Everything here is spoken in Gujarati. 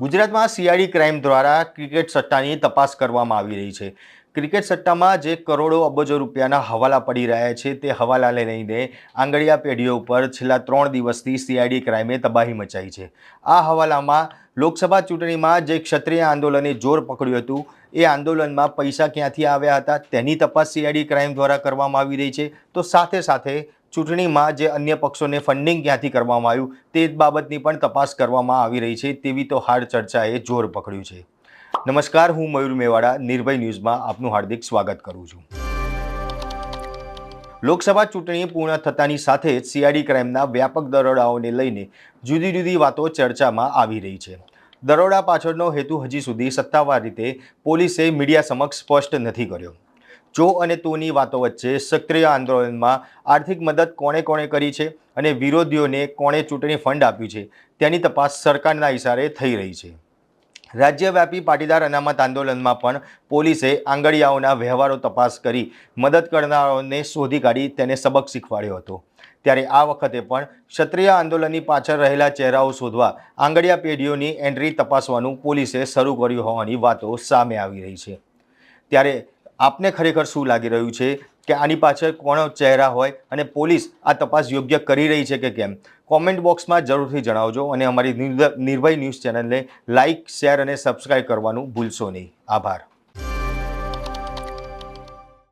ગુજરાતમાં સીઆઈડી ક્રાઇમ દ્વારા ક્રિકેટ સટ્ટાની તપાસ કરવામાં આવી રહી છે. ક્રિકેટ સટ્ટામાં જે કરોડો અબજો રૂપિયાના હવાલા પડી રહ્યા છે તે હવાલાને લઈને આંગળીયા પેઢીઓ ઉપર છેલ્લા ત્રણ દિવસથી સીઆઈડી ક્રાઇમે તબાહી મચાઈ છે. આ હવાલામાં લોકસભા ચૂંટણીમાં જે ક્ષત્રિય આંદોલને જોર પકડ્યું હતું, એ આંદોલનમાં પૈસા ક્યાંથી આવ્યા હતા તેની તપાસ સીઆઈડી ક્રાઇમ દ્વારા કરવામાં આવી રહી છે. તો સાથે સાથે ચૂંટણીમાં જે અન્ય પક્ષોને ફંડિંગ ક્યાંથી કરવામાં આવ્યું તે બાબતની પણ તપાસ કરવામાં આવી રહી છે, તેવી તો હાર્ડ ચર્ચાએ જોર પકડ્યું છે. નમસ્કાર, હું મયુર મેવાડા, નિર્ભય ન્યૂઝમાં આપનું હાર્દિક સ્વાગત કરું છું. લોકસભા ચૂંટણી પૂર્ણ થતાની સાથે જ સીઆઈડી ક્રાઇમના વ્યાપક દરોડાઓને લઈને જુદી જુદી વાતો ચર્ચામાં આવી રહી છે. દરોડા પાછળનો હેતુ હજી સુધી સત્તાવાર રીતે પોલીસે મીડિયા સમક્ષ સ્પષ્ટ નથી કર્યો. જો અને તોની વાતો વચ્ચે સક્રિય આંદોલનમાં આર્થિક મદદ કોણે કોણે કરી છે અને વિરોધીઓને કોણે ચૂંટણી ફંડ આપ્યું છે, તેની તપાસ સરકારના ઇશારે થઈ રહી છે. રાજ્યવ્યાપી પાટીદાર અનામત આંદોલનમાં પણ પોલીસે આંગળીયાઓના વ્યવહારો તપાસ કરી મદદ કરનારાઓને શોધી કાઢી તેને સબક શીખવાડ્યો હતો. ત્યારે આ વખતે પણ ક્ષત્રિય આંદોલનની પાછળ રહેલા ચહેરાઓ શોધવા આંગળીયા પેઢીઓની એન્ટ્રી તપાસવાનું પોલીસે શરૂ કર્યું હોવાની વાતો સામે આવી રહી છે. ત્યારે આપને ખરેખર શું લાગી રહ્યું છે કે આની પાછળ કોનો ચહેરા હોય અને પોલીસ આ તપાસ યોગ્ય કરી રહી છે કે કેમ? કોમેન્ટ બોક્સમાં જરૂરથી જણાવજો અને અમારી નિર્ભય ન્યૂઝ ચેનલને લાઇક શેર અને સબસ્ક્રાઈબ કરવાનું ભૂલશો નહીં. આભાર.